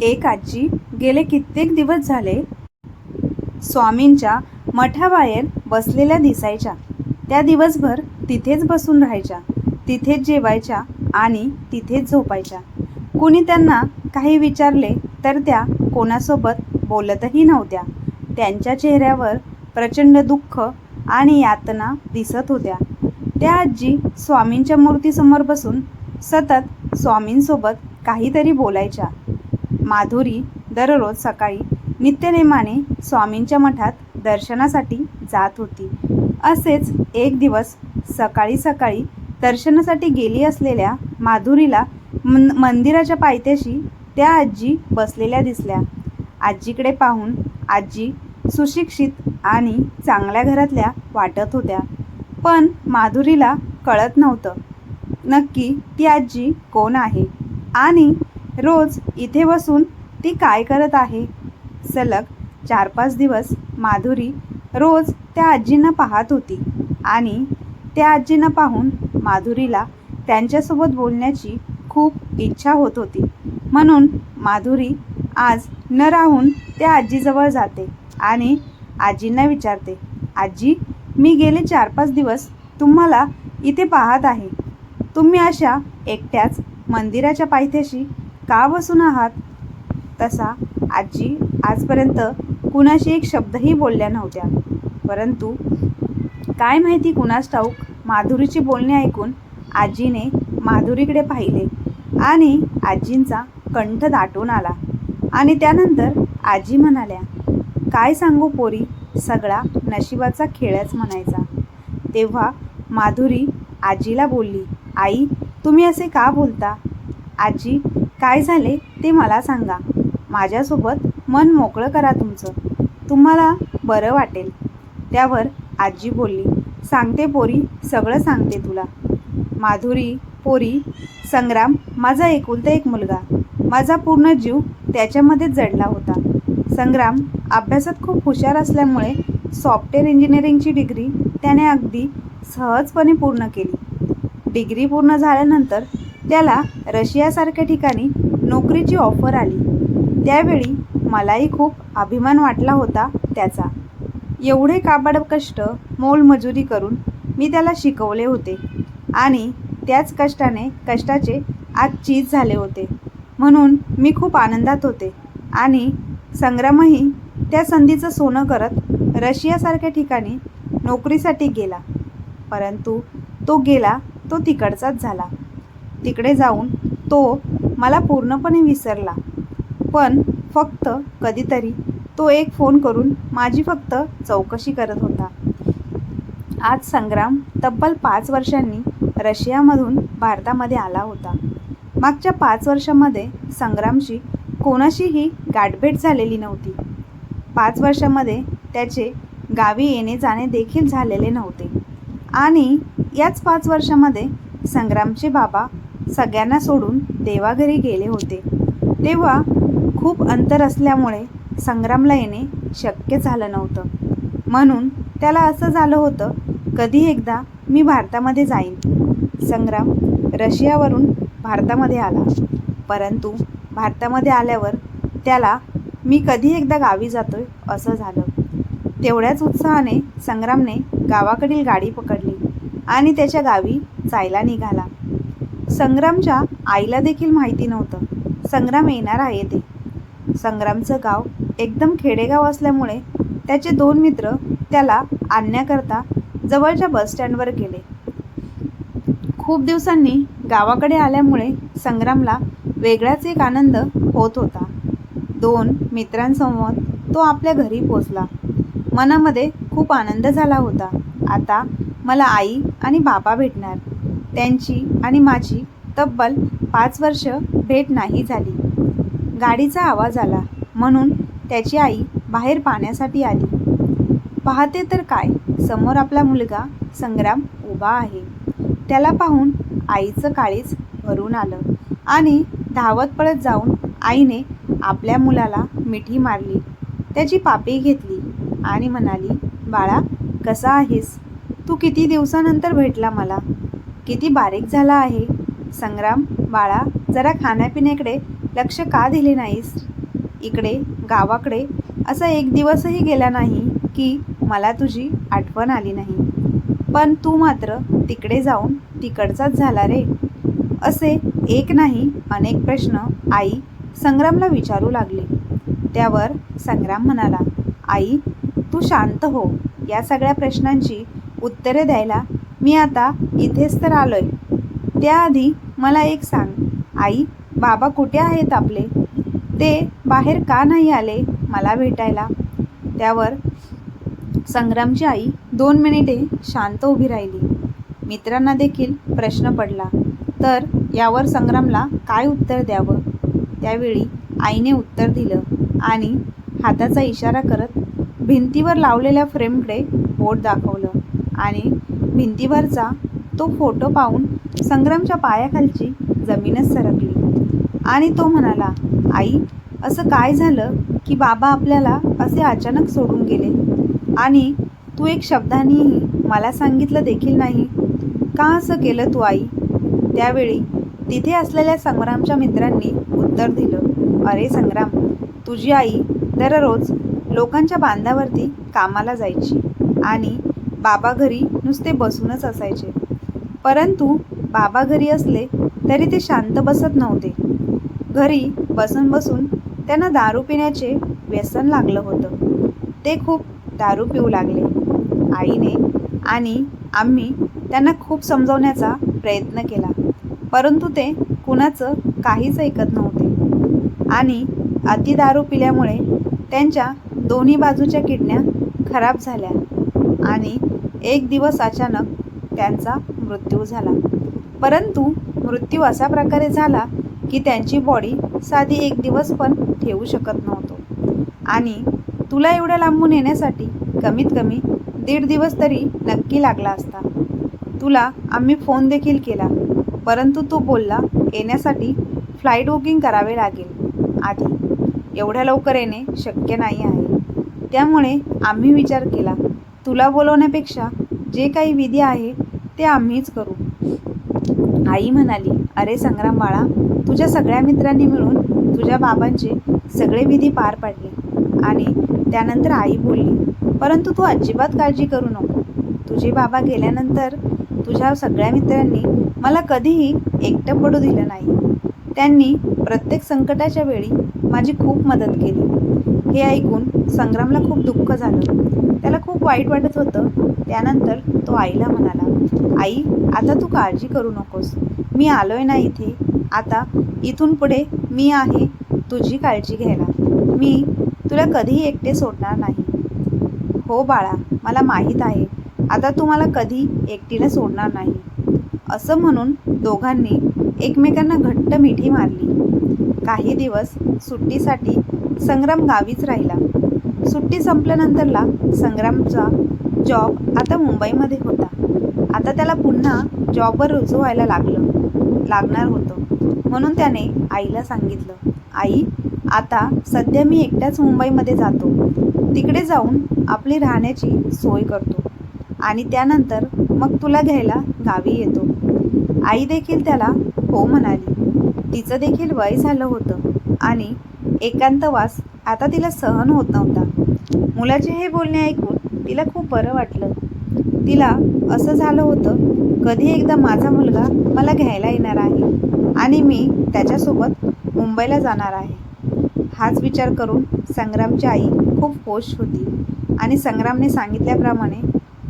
एक आजी गेले कित्येक दिवस झाले स्वामींच्या मठाबाहेर बसलेल्या दिसायच्या. त्या दिवसभर तिथेच बसून राहायच्या तिथेच जेवायच्या आणि तिथेच झोपायच्या. कुणी त्यांना काही विचारले तर त्या कोणासोबत बोलतही नव्हत्या. त्यांच्या चेहऱ्यावर प्रचंड दुःख आणि यातना दिसत होत्या. त्या आजी स्वामींच्या मूर्तीसमोर बसून सतत स्वामींसोबत काहीतरी बोलायच्या. माधुरी दररोज सकाळी नित्यनेमाने स्वामींच्या मठात दर्शनासाठी जात होती. असेच एक दिवस सकाळी सकाळी दर्शनासाठी गेली असलेल्या माधुरीला मन मंदिराच्या पायथ्याशी त्या आजी बसलेल्या दिसल्या. आजीकडे पाहून आजी सुशिक्षित आणि चांगल्या घरातल्या वाटत होत्या. पण माधुरीला कळत नव्हतं. नक्की ती आजी कोण आहे? आणि रोज इथे बसून ती काय करत आहे? सलग चार पाच दिवस माधुरी रोज त्या आजींना पाहत होती आणि त्या आजींना पाहून माधुरीला त्यांच्यासोबत बोलण्याची खूप इच्छा होत होती. म्हणून माधुरी आज न राहून त्या आजीजवळ जाते आणि आजींना विचारते आजी मी गेले चार पाच दिवस तुम्हाला इथे पाहत आहे. तुम्ही अशा एकट्याच मंदिराच्या पायथ्याशी का बसून आहात? तसा आजी आजपर्यंत कुणाशी एक शब्दही बोलल्या नव्हत्या. परंतु काय माहिती कुणास ठाऊक माधुरीची बोलणे ऐकून आजीने माधुरीकडे पाहिले आणि आजींचा कंठ दाटून आला. आणि त्यानंतर आजी म्हणाल्या काय सांगू पोरी सगळा नशिबाचा खेळच म्हणायचा. तेव्हा माधुरी आजीला बोलली आई तुम्ही असे का बोलता? आजी काय झाले ते मला सांगा. माझ्यासोबत मन मोकळं करा तुमचं. तुम्हाला बरं वाटेल. त्यावर आजी बोलली सांगते पोरी सगळं सांगते तुला. माधुरी पोरी संग्राम माझा एकुलता एक मुलगा. माझा पूर्ण जीव त्याच्यामध्येच जडला होता. संग्राम अभ्यासात खूप हुशार असल्यामुळे सॉफ्टवेअर इंजिनिअरिंगची डिग्री त्याने अगदी सहजपणे पूर्ण केली. डिग्री पूर्ण झाल्यानंतर त्याला रशियासारख्या ठिकाणी नोकरीची ऑफर आली. त्यावेळी मलाही खूप अभिमान वाटला होता त्याचा. एवढे काबाड कष्ट मोलमजुरी करून मी त्याला शिकवले होते. आणि त्याच कष्टाने कष्टाचे आज चीज झाले होते. म्हणून मी खूप आनंदात होते. आणि संग्रामही त्या संधीचं सोनं करत रशियासारख्या ठिकाणी नोकरीसाठी गेला. परंतु तो गेला तो तिकडचाच झाला. तिकडे जाऊन तो मला पूर्णपणे विसरला. पण फक्त कधीतरी तो एक फोन करून माझी फक्त चौकशी करत होता. आज संग्राम तब्बल पाच वर्षांनी रशियामधून भारतामध्ये आला होता. मागच्या पाच वर्षामध्ये संग्रामशी कोणाशीही गाठभेट झालेली नव्हती. पाच वर्षामध्ये त्याचे गावी येणे जाणे देखील झालेले नव्हते. आणि याच पाच वर्षामध्ये संग्रामचे बाबा सगळ्यांना सोडून देवाघरी गेले होते. तेव्हा खूप अंतर असल्यामुळे संग्रामला येणे शक्य झालं नव्हतं. म्हणून त्याला असं झालं होतं कधी एकदा मी भारतामध्ये जाईन. संग्राम रशियावरून भारतामध्ये आला. परंतु भारतामध्ये आल्यावर त्याला मी कधी एकदा गावी जातोय असं झालं. तेवढ्याच उत्साहाने संग्रामने गावाकडील गाडी पकडली आणि त्याच्या गावी जायला निघाला. संग्रामच्या आईला देखील माहिती नव्हतं. संग्राम येणार आहे ते. संग्रामचं गाव एकदम खेडेगाव असल्यामुळे त्याचे दोन मित्र त्याला आणण्याकरता जवळच्या बसस्टँडवर गेले. खूप दिवसांनी गावाकडे आल्यामुळे संग्रामला वेगळाच एक आनंद होत होता. दोन मित्रांसमोर तो आपल्या घरी पोचला. मनामध्ये खूप आनंद झाला होता. आता मला आई आणि बाबा भेटणार. त्यांची आणि माझी तब्बल पाच वर्ष भेट नाही झाली. गाडीचा आवाज आला म्हणून त्याची आई बाहेर पाहण्यासाठी आली. पाहते तर काय? समोर आपला मुलगा संग्राम उभा आहे. त्याला पाहून आईचं काळीच भरून आलं आणि धावत पळत जाऊन आईने आपल्या मुलाला मिठी मारली. त्याची पापी घेतली आणि म्हणाली बाळा कसा आहेस? तू किती दिवसानंतर भेटला मला? किती बारीक झाला आहे? संग्राम बाळा जरा खाण्यापिण्याकडे लक्ष का दिले नाहीस? इकडे गावाकडे असा एक दिवसही गेला नाही की मला तुझी आठवण आली नाही. पण तू मात्र तिकडे जाऊन तिकडचाच झाला रे. असे एक नाही अनेक प्रश्न आई संग्रामला विचारू लागली. त्यावर संग्राम म्हणाला आई तू शांत हो. या सगळ्या प्रश्नांची उत्तरे द्यायला मी आता इथेच तर आलोय. त्याआधी मला एक सांग. आई बाबा कुठे आहेत आपले? ते बाहेर का नाही आले मला भेटायला? त्यावर संग्रामची आई दोन मिनिटे शांत उभी राहिली. मित्रांना देखील प्रश्न पडला. तर यावर संग्रामला काय उत्तर द्यावं? त्यावेळी आईने उत्तर दिलं आणि हाताचा इशारा करत भिंतीवर लावलेल्या फ्रेमकडे बोट दाखवलं. आणि भिंतीवरचा तो फोटो पाहून संग्रामच्या पायाखालची जमीनच सरकली. आणि तो म्हणाला आई असं काय झालं की बाबा आपल्याला असे अचानक सोडून गेले? आणि तू एक शब्दानेही मला सांगितलं देखील नाही? का असं केलं तू आई? त्यावेळी तिथे असलेल्या संग्रामच्या मित्रांनी उत्तर दिलं अरे संग्राम तुझी आई दररोज लोकांच्या बांधावरती कामाला जायची आणि बाबा घरी नुसते बसूनच असायचे. परंतु बाबा घरी असले तरी ते शांत बसत नव्हते. घरी बसून बसून त्यांना दारू पिण्याचे व्यसन लागलं होतं. ते खूप दारू पिऊ लागले. आईने आणि आम्ही त्यांना खूप समजवण्याचा प्रयत्न केला. परंतु ते कुणाचं काहीच ऐकत नव्हते. आणि अति दारू पिल्यामुळे त्यांच्या दोन्ही बाजूच्या किडण्या खराब झाल्या आणि एक दिवस अचानक त्यांचा मृत्यू झाला. परंतु मृत्यू अशा प्रकारे झाला की त्यांची बॉडी साधी एक दिवस पण ठेवू शकत नव्हतो. आणि तुला एवढ्या लांबून येण्यासाठी कमीत कमी दीड दिवस तरी नक्की लागला असता. तुला आम्ही फोन देखील केला परंतु तू बोलला येण्यासाठी फ्लाईट बुकिंग करावे लागेल. आधी एवढ्या लवकर येणे शक्य नाही आहे. त्यामुळे आम्ही विचार केला तुला बोलवण्यापेक्षा जे काही विधी आहे ते आम्हीच करू. आई म्हणाली अरे संग्राम बाळा तुझ्या सगळ्या मित्रांनी मिळून तुझ्या बाबांचे सगळे विधी पार पाडले. आणि त्यानंतर आई बोलली परंतु तू अजिबात काळजी करू नको. तुझे बाबा गेल्यानंतर तुझ्या सगळ्या मित्रांनी मला कधीही एकटं पडू दिलं नाही. त्यांनी प्रत्येक संकटाच्या वेळी माझी खूप मदत केली. हे ऐकून संग्रामला खूप दुःख झालं. त्याला खूप वाईट वाटत होतं. त्यानंतर तो आईला म्हणाला आई आता तू काळजी करू नकोस. मी आलो आहे ना इथे. आता इथून पुढे मी आहे तुझी काळजी घ्यायला. मी तुला कधीही एकटे सोडणार नाही. हो बाळा मला माहीत आहे. आता तू मला कधी एकटीला सोडणार नाही. असं म्हणून दोघांनी एकमेकांना घट्ट मिठी मारली. काही दिवस सुट्टीसाठी संग्राम गावीच राहिला. सुट्टी संपल्यानंतरला संग्रामचा जॉब आता मुंबईमध्ये होता. आता त्याला पुन्हा जॉबवर रुजू व्हायला लागलं लागणार होतं. म्हणून त्याने आईला सांगितलं आई आता सध्या मी एकट्याच मुंबईमध्ये जातो. तिकडे जाऊन आपली राहण्याची सोय करतो. आणि त्यानंतर मग तुला घ्यायला गावी येतो. आई देखील त्याला हो म्हणाली. तिचं देखील वय झालं होतं आणि एकांतवास आता तिला सहन होत नव्हता. मुलाचे हे बोलणे ऐकून तिला खूप बरं वाटलं. तिला असं झालं होतं कधी एकदा माझा मुलगा मला घ्यायला येणार आहे आणि मी त्याच्यासोबत मुंबईला जाणार आहे. हाच विचार करून संग्रामची आई खूप खुश होती आणि संग्रामने सांगितल्याप्रमाणे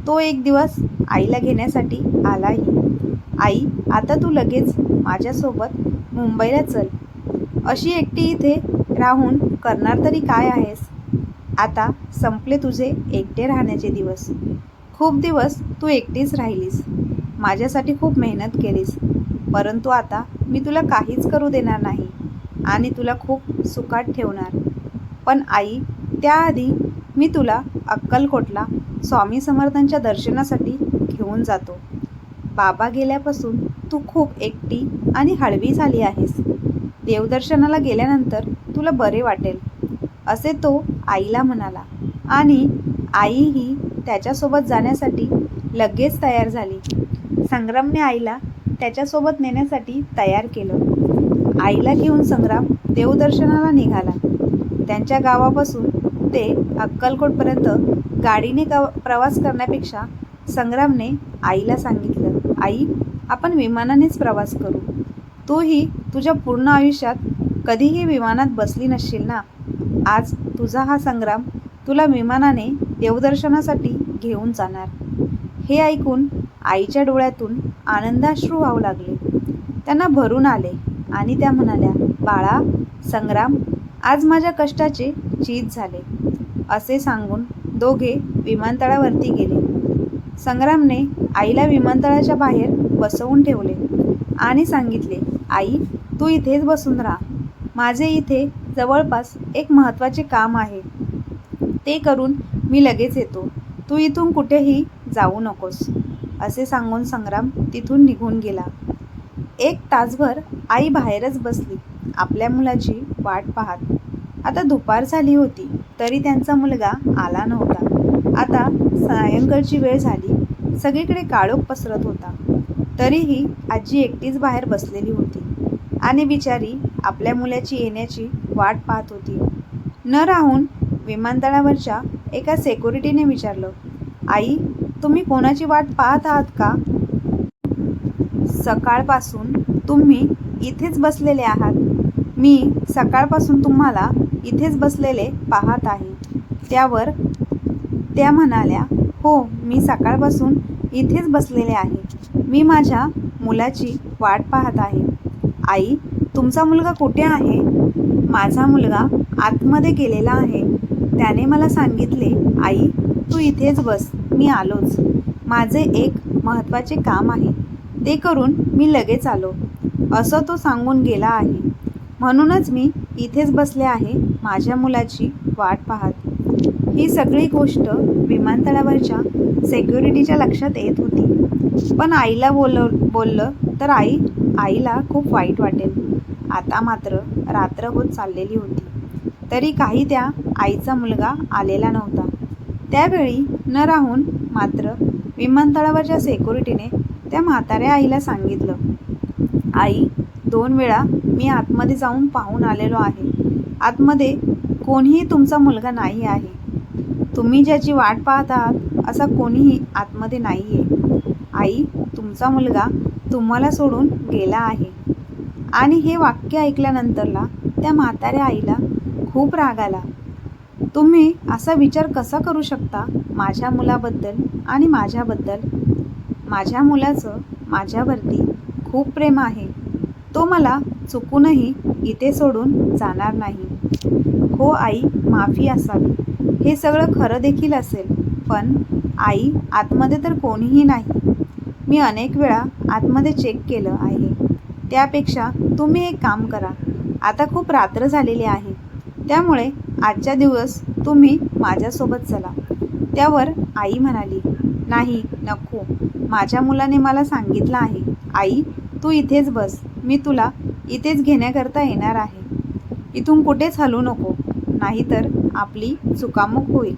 तो एक दिवस आईला घेण्यासाठी आलाही. आई आता तू लगेच माझ्यासोबत मुंबईला चल. अशी एकटी इथे राहून करणार तरी काय आहेस? आता संपले तुझे एकटे राहण्याचे दिवस. खूप दिवस तू एकटीच राहिलीस. माझ्यासाठी खूप मेहनत केलीस. परंतु आता मी तुला काहीच करू देणार नाही आणि तुला खूप सुखात ठेवणार. पण आई त्याआधी मी तुला अक्कलकोटला स्वामी समर्थांच्या दर्शनासाठी घेऊन जातो. बाबा गेल्यापासून तू खूप एकटी आणि हळवी झाली आहेस. देवदर्शनाला गेल्यानंतर तुला बरे वाटेल. असे तो आईला म्हणाला. आणि आईही त्याच्यासोबत जाण्यासाठी लगेच तयार झाली. संग्रामने आईला त्याच्यासोबत नेण्यासाठी तयार केलं. आईला घेऊन संग्राम देवदर्शनाला निघाला. त्यांच्या गावापासून ते अक्कलकोटपर्यंत गाडीने ग प्रवास करण्यापेक्षा संग्रामने आईला सांगितलं आई आपण विमानानेच प्रवास करू. तूही तुझ्या पूर्ण आयुष्यात कधीही विमानात बसली नसशील ना? आज तुझा हा संग्राम तुला विमानाने देवदर्शनासाठी घेऊन जाणार. हे ऐकून आईच्या डोळ्यातून आनंदाश्रू वाहू लागले. त्यांना भरून आले आणि त्या म्हणाल्या बाळा संग्राम आज माझ्या कष्टाचे चीज झाले. असे सांगून दोघे विमानतळावरती गेले. संग्रामने आईला विमानतळाच्या बाहेर बसवून ठेवले आणि सांगितले आई तू इथेच बसून राहा. माझे इथे जवळपास एक महत्त्वाचे काम आहे. ते करून मी लगेच येतो. तू इथून कुठेही जाऊ नकोस असे सांगून संग्राम तिथून निघून गेला. एक तासभर आई बाहेरच बसली. आपल्या मुलाची वाट पाहत. आता दुपार झाली होती तरी त्यांचा मुलगा आला नव्हता. आता सायंकाळची वेळ झाली. सगळीकडे काळोख पसरत होता. तरीही आजी एकटीच बाहेर बसलेली होती आणि बिचारी आपल्या मुलाची येण्याची वाट पाहत होती. न राहून विमानतळावरच्या एका सेक्युरिटीने विचारलं आई तुम्ही कोणाची वाट पाहत आहात का? सकाळपासून तुम्ही इथेच बसलेले आहात. मी सकाळपासून तुम्हाला इथेच बसलेले पाहत आहे. त्यावर त्या म्हणाल्या हो मी सकाळपासून इथेच बसलेले आहे. मी माझ्या मुलाची वाट पाहत आहे. आई तुमचा मुलगा कुठे आहे? माझा मुलगा आतमध्ये गेलेला आहे. त्याने मला सांगितले आई तू इथेच बस मी आलोच. माझे एक महत्त्वाचे काम आहे. ते करून मी लगेच आलो. असं तो सांगून गेला आहे. म्हणूनच मी इथेच बसले आहे माझ्या मुलाची वाट पाहत. ही सगळी गोष्ट विमानतळावरच्या सेक्युरिटीच्या लक्षात येत होती. पण आईला बोलव बोललं तर आई आईला खूप वाईट वाटेल. आता मात्र रात्र होत चाललेली होती. तरी काही त्या आईचा मुलगा आलेला नव्हता. त्यावेळी न राहून मात्र विमानतळावरच्या सेक्युरिटीने त्या म्हाताऱ्या आईला सांगितलं आई दोन वेळा मी आतमध्ये जाऊन पाहून आलेलो आहे. आतमध्ये कोणीही तुमचा मुलगा नाही आहे. तुम्ही ज्याची वाट पाहत आहात असा कोणीही आतमध्ये नाही आहे आई तुमचा मुलगा तुम्हाला सोडून गेला आहे. आणि हे वाक्य ऐकल्यानंतरला त्या म्हाताऱ्या आईला खूप राग आला. तुम्ही असा विचार कसा करू शकता माझ्या मुलाबद्दल आणि माझ्याबद्दल? माझ्या मुलाचं माझ्यावरती खूप प्रेम आहे. तो मला चुकूनही इथे सोडून जाणार नाही. हो आई माफी असावी. हे सगळं खरं देखील असेल पण आई आतमध्ये तर कोणीही नाही. मी अनेक वेळा आतमध्ये चेक केलं आहे. त्यापेक्षा तुम्ही एक काम करा. आता खूप रात्र झालेली आहे. त्यामुळे आजच्या दिवस तुम्ही माझ्यासोबत चला. त्यावर आई म्हणाली नाही नको. माझ्या मुलाने मला सांगितलं आहे. आई तू इथेच बस. मी तुला इथेच घेण्याकरता येणार आहे. इथून कुठेच हलू नको. नाहीतर आपली चुकामुक होईल.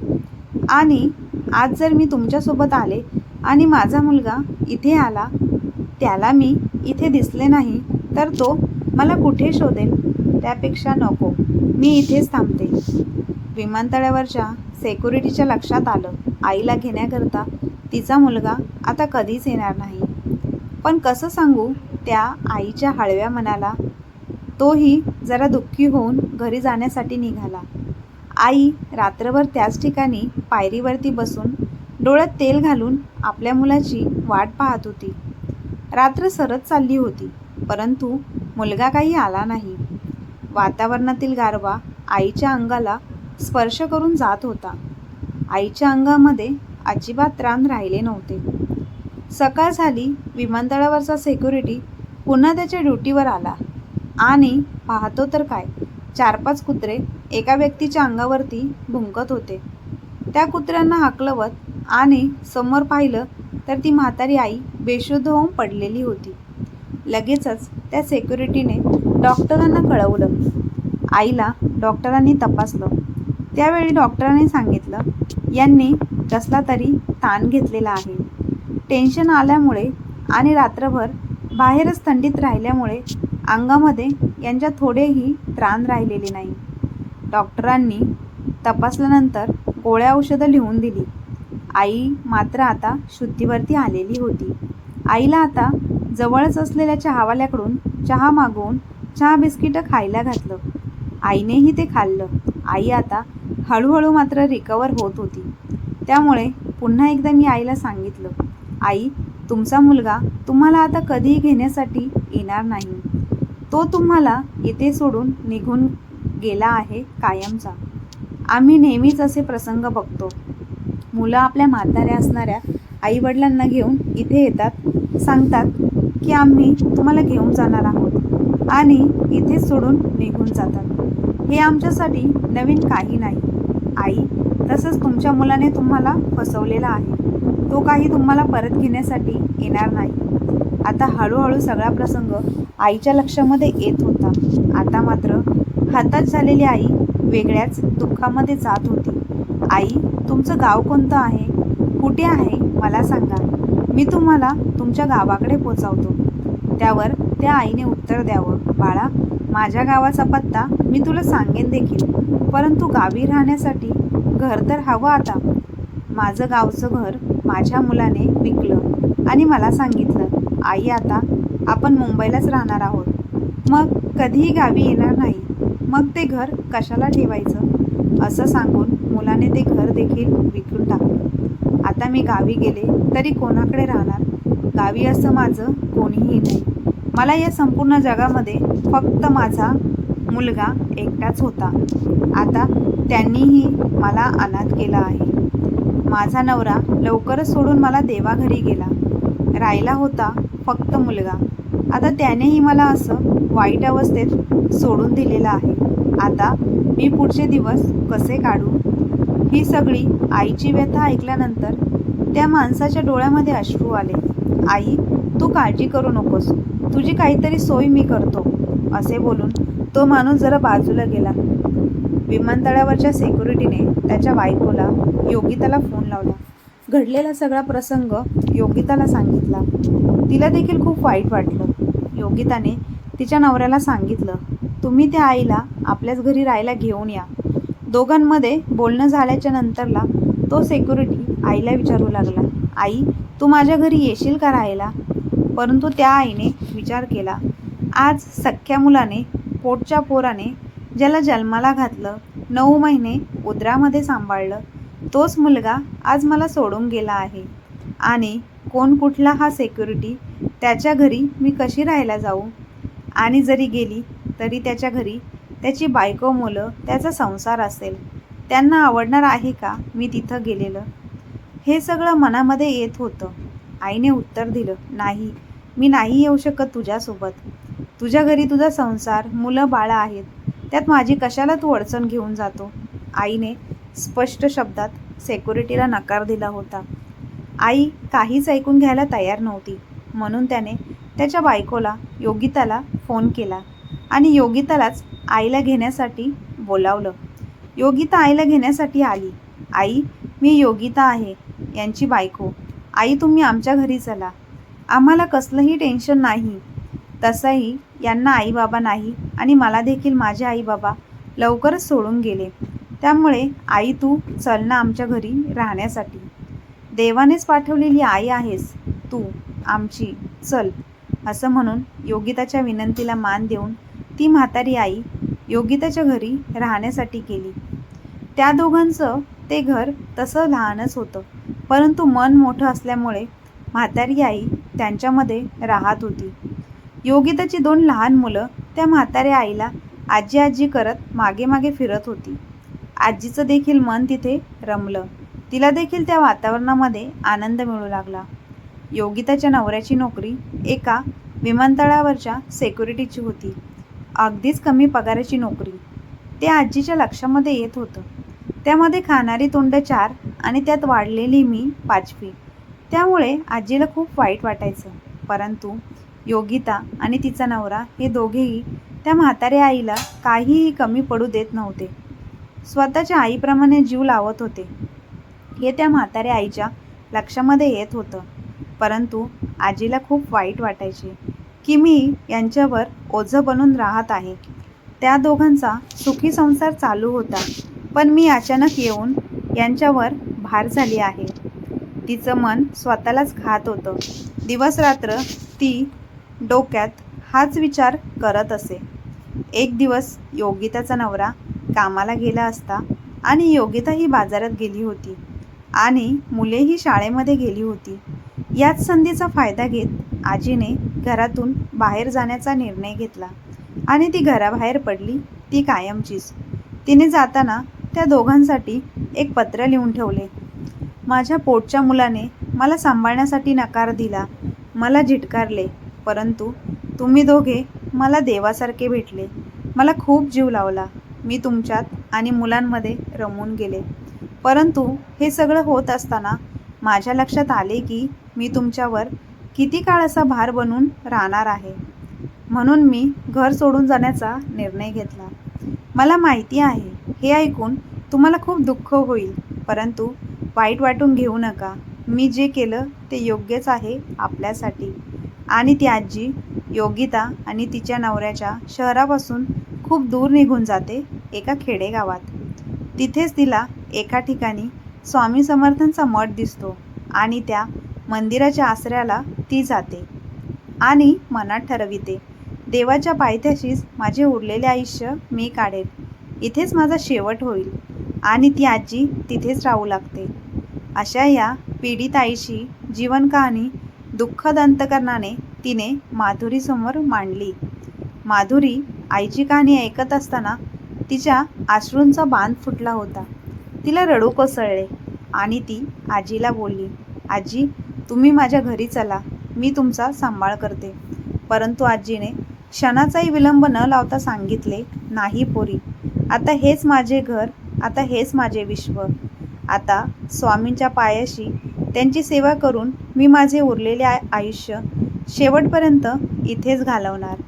आणि आज जर मी तुमच्यासोबत आले आणि माझा मुलगा इथे आला. त्याला मी इथे दिसले नाही तर तो मला कुठे शोधेल? त्यापेक्षा नको. मी इथेच थांबते. विमानतळावरच्या सेक्युरिटीच्या लक्षात आलं. आईला घेण्याकरता तिचा मुलगा आता कधीच येणार नाही. पण कसं सांगू? त्या आईच्या हळव्या मनाला तोही जरा दुःखी होऊन घरी जाण्यासाठी निघाला. आई रात्रभर त्याच ठिकाणी पायरीवरती बसून डोळ्यात तेल घालून आपल्या मुलाची वाट पाहत होती. रात्र सरत चालली होती परंतु मुलगा काही आला नाही. वातावरणातील गारवा आईच्या अंगाला स्पर्श करून जात होता. आईच्या अंगामध्ये अजिबात त्राण राहिले नव्हते. सकाळ झाली विमानतळावरचा सेक्युरिटी पुन्हा त्याच्या ड्युटीवर आला. आणि पाहतो तर काय चार पाच कुत्रे एका व्यक्तीच्या अंगावरती भुंकत होते. त्या कुत्र्यांना हाकलवत आणि समोर पाहिलं तर ती म्हातारी आई बेशुद्ध होऊन पडलेली होती. लगेचच त्या सेक्युरिटीने डॉक्टरांना कळवलं. आईला डॉक्टरांनी तपासलं. त्यावेळी डॉक्टरांनी सांगितलं यांनी कसला तरी ताण घेतलेला आहे. टेन्शन आल्यामुळे आणि रात्रभर बाहेरच थंडीत राहिल्यामुळे अंगामध्ये यांच्या थोडेही त्राण राहिलेले नाही. डॉक्टरांनी तपासल्यानंतर गोळ्या औषधं लिहून दिली. आई मात्र आता शुद्धीवरती आलेली होती. आईला आता जवळच असलेल्या चहावाल्याकडून चहा मागवून चहा बिस्किटं खायला घातलं. आईनेही ते खाल्लं. आई आता हळूहळू मात्र रिकवर होत होती. त्यामुळे पुन्हा एकदा मी आईला सांगितलं आई तुमचा मुलगा तुम्हाला आता कधीही घेण्यासाठी येणार नाही. तो तुम्हाला इथे सोडून निघून गेला आहे कायमचा. आम्ही नेहमीच असे प्रसंग बघतो. मुलं आपल्या म्हाताऱ्या असणाऱ्या आईवडिलांना घेऊन इथे येतात सांगतात की आम्ही तुम्हाला घेऊन जाणार आहोत आणि इथेच सोडून निघून जातात. हे आमच्यासाठी नवीन काही नाही. आई तसंच तुमच्या मुलाने तुम्हाला फसवलेला आहे. तो काही तुम्हाला परत घेण्यासाठी येणार नाही. आता हळूहळू सगळा प्रसंग आईच्या लक्षामध्ये येत होता. आता मात्र हातात झालेली आई वेगळ्याच दुःखामध्ये जात होती. आई तुमचं गाव कोणतं आहे? कुठे आहे? मला सांगा. मी तुम्हाला तुमच्या गावाकडे पोचवतो. त्यावर त्या आईने उत्तर द्यावं. बाळा माझ्या गावाचा पत्ता मी तुला सांगेन देखील. परंतु गावी राहण्यासाठी घर तर हवं आता. माझं गावचं घर माझ्या मुलाने विकलं आणि मला सांगितलं आई आता आपण मुंबईलाच राहणार आहोत. मग कधीही गावी येणार नाही. मग ते घर कशाला ठेवायचं? असं सांगून मुलाने ते घर देखील विकून टाकलं. आता मी गावी गेले तरी कोणाकडे राहणार? गावी असं माझं कोणीही नाही. मला या संपूर्ण जगामध्ये फक्त माझा मुलगा एकटाच होता. आता त्यांनीही मला अनाथ केला आहे. माझा नवरा लवकरच सोडून मला देवाघरी गेला. राहिला होता फक्त मुलगा. आता त्यानेही मला असं वाईट अवस्थेत सोडून दिलेलं आहे. आता मी पुढचे दिवस कसे काढू? ही सगळी आईची व्यथा ऐकल्यानंतर त्या माणसाच्या डोळ्यामध्ये अश्रू आले. आई तू काळजी करू नकोस. तुझी काहीतरी सोय मी करतो असे बोलून तो माणूस जरा बाजूला गेला. विमानतळावरच्या सिक्युरिटीने त्याच्या बायकोला योगिताला फोन लावला. घडलेला सगळा प्रसंग योगिताला सांगितला. तिला देखील खूप वाईट वाटलं. योगिताने तिच्या नवऱ्याला सांगितलं तुम्ही त्या आईला आपल्याच घरी राहायला घेऊन या. दोघांमध्ये बोलणं झाल्याच्या नंतरला तो सेक्युरिटी आईला विचारू लागला आई तू माझ्या घरी येशील का राहायला? परंतु त्या आईने विचार केला आज सख्ख्या मुलाने पोटच्या पोराने ज्याला जन्माला घातलं नऊ महिने उदरामध्ये सांभाळलं तोच मुलगा आज मला सोडून गेला आहे. आणि कोण कुठला हा सेक्युरिटी त्याच्या घरी मी कशी राहायला जाऊ? आणि जरी गेली तरी त्याच्या घरी त्याची बायको मुलं त्याचा संसार असेल. त्यांना आवडणार आहे का? मी तिथं गेलेलं. हे सगळं मनामध्ये येत होतं. आईने उत्तर दिलं नाही मी नाही येऊ शकत तुझ्यासोबत. तुझ्या घरी तुझा संसार मुलं बाळं आहेत. त्यात माझी कशाला तू अडचण घेऊन जातो? आईने स्पष्ट शब्दात सेक्युरिटीला नकार दिला होता. आई काहीच ऐकून घ्यायला तयार नव्हती. म्हणून त्याने त्याच्या बायकोला योगिताला फोन केला. आणि योगितालाच आईला घेण्यासाठी बोलावलं. योगिता आईला घेण्यासाठी आली. आई मी योगिता आहे यांची बायको. आई तुम्ही आमच्या घरी चला. आम्हाला कसलंही टेन्शन नाही. तसंही यांना आई बाबा नाही आणि मला देखील माझे आईबाबा लवकरच सोडून गेले. त्यामुळे आई तू चल ना आमच्या घरी राहण्यासाठी. देवानेच पाठवलेली आई आहेस. तू आमची चल असं म्हणून योगिताच्या विनंतीला मान देऊन ती म्हातारी आई योगिताच्या घरी राहण्यासाठी गेली. त्या दोघांचं ते घर तसं लहानच होतं परंतु मन मोठं असल्यामुळे म्हातारी आई त्यांच्यामध्ये राहत होती. योगिताची दोन लहान मुलं त्या म्हाताऱ्या आईला आजी आजी करत मागे मागे फिरत होती. आजीचं देखील मन तिथे रमलं. तिला देखील त्या वातावरणामध्ये आनंद मिळू लागला. योगिताच्या नवऱ्याची नोकरी एका विमानतळावरच्या सेक्युरिटीची होती. अगदीच कमी पगाराची नोकरी. ते आजीच्या लक्षामध्ये येत होतं. त्यामध्ये खाणारी तोंड चार आणि त्यात वाढलेली मी पाचवी. त्यामुळे आजीला खूप वाईट वाटायचं. परंतु योगिता आणि तिचा नवरा हे दोघेही त्या म्हाताऱ्या आईला काहीही कमी पडू देत नव्हते. स्वतःच्या आईप्रमाणे जीव लावत होते. हे त्या म्हाताऱ्या आईच्या लक्षामध्ये येत होतं. परंतु आजीला खूप वाईट वाटायचे. की मी यांच्यावर ओझं बनून राहत आहे. त्या दोघांचा सुखी संसार चालू होता पण मी अचानक येऊन यांच्यावर भार झाली आहे. तिचं मन स्वतःलाच खात होतं. दिवसरात्र ती डोक्यात हाच विचार करत असे. एक दिवस योगिताचा नवरा कामाला गेला असता आणि योगिता ही बाजारात गेली होती आणि मुलेही शाळेमध्ये गेली होती. याच संधीचा फायदा घेत आजीने घरातून बाहेर जाण्याचा निर्णय घेतला आणि ती घराबाहेर पडली ती कायमचीच. तिने जाताना त्या दोघांसाठी एक पत्र लिहून ठेवले. माझ्या पोटच्या मुलाने मला सांभाळण्यासाठी नकार दिला. मला झिटकारले परंतु तुम्ही दोघे मला देवासारखे भेटले. मला खूप जीव लावला. मी तुमच्यात आणि मुलांमध्ये रमून गेले. परंतु हे सगळं होत असताना माझ्या लक्षात आले की मी तुमच्यावर किती काळ असा भार बनून राहणार आहे? म्हणून मी घर सोडून जाण्याचा निर्णय घेतला. मला माहिती आहे हे ऐकून तुम्हाला खूप दुःख होईल परंतु वाईट वाटून घेऊ नका. मी जे केलं ते योग्यच आहे आपल्यासाठी. आणि ती आजी योगिता आणि तिच्या नवऱ्याच्या शहरापासून खूप दूर निघून जाते एका खेडेगावात. तिथेच तिला एका ठिकाणी स्वामी समर्थांचा मठ दिसतो आणि त्या मंदिराच्या आसऱ्याला ती जाते आणि मनात ठरविते. देवाच्या पायथ्याशीच माझे उरलेले आयुष्य मी काढेल. इथेच माझा शेवट होईल आणि ती आजी तिथेच राहू लागते. अशा या पीडित आईशी जीवन कहाणी दुःखद अंतकरणाने तिने माधुरीसमोर मांडली. माधुरी आईची कहाणी ऐकत असताना तिच्या आश्रूंचा बांध फुटला होता. तिला रडू कोसळले आणि ती आजीला बोलली आजी तुम्ही माझ्या घरी चला मी तुमचा सांभाळ करते. परंतु आजीने क्षणाचाही विलंब न लावता सांगितले नाही पोरी आता हेच माझे घर आता हेच माझे विश्व. आता स्वामींच्या पायाशी त्यांची सेवा करून मी माझे उरलेले आयुष्य शेवटपर्यंत इथेच घालवणार.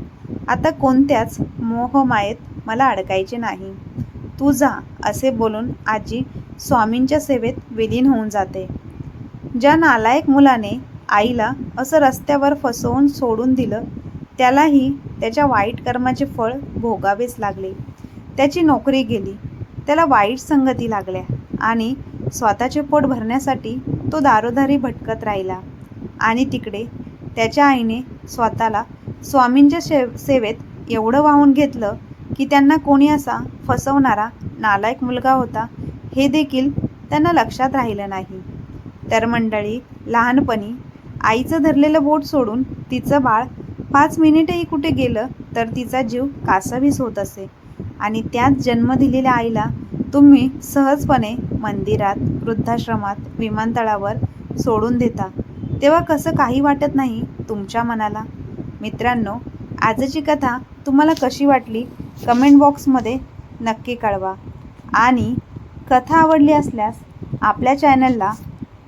आता कोणत्याच मोहमायेत मला अडकायचे नाही. तू जा असे बोलून आजी स्वामींच्या सेवेत विलीन होऊन जाते. ज्या नालायक मुलाने आईला असं रस्त्यावर फसवून सोडून दिलं त्यालाही त्याच्या वाईट कर्माचे फळ भोगावेच लागले. त्याची नोकरी गेली. त्याला वाईट संगती लागल्या आणि स्वतःचे पोट भरण्यासाठी तो दारोदारी भटकत राहिला. आणि तिकडे त्याच्या आईने स्वतःला स्वामींच्या शे सेवेत एवढं वाहून घेतलं की त्यांना कोणी असा फसवणारा नालायक मुलगा होता हे देखील त्यांना लक्षात राहिलं नाही. तर मंडळी लहानपणी आईचं धरलेलं बोट सोडून तिचं बाळ पाच मिनिटही कुठे गेलं तर तिचा जीव कासावीस होत असे. आणि त्यात जन्म दिलेल्या आईला तुम्ही सहजपणे मंदिरात वृद्धाश्रमात विमानतळावर सोडून देता. तेव्हा कसं काही वाटत नाही तुमच्या मनाला? मित्रांनो आजची कथा तुम्हाला कशी वाटली? कमेंट बॉक्समध्ये नक्की कळवा. आणि कथा आवडली असल्यास आपल्या चॅनलला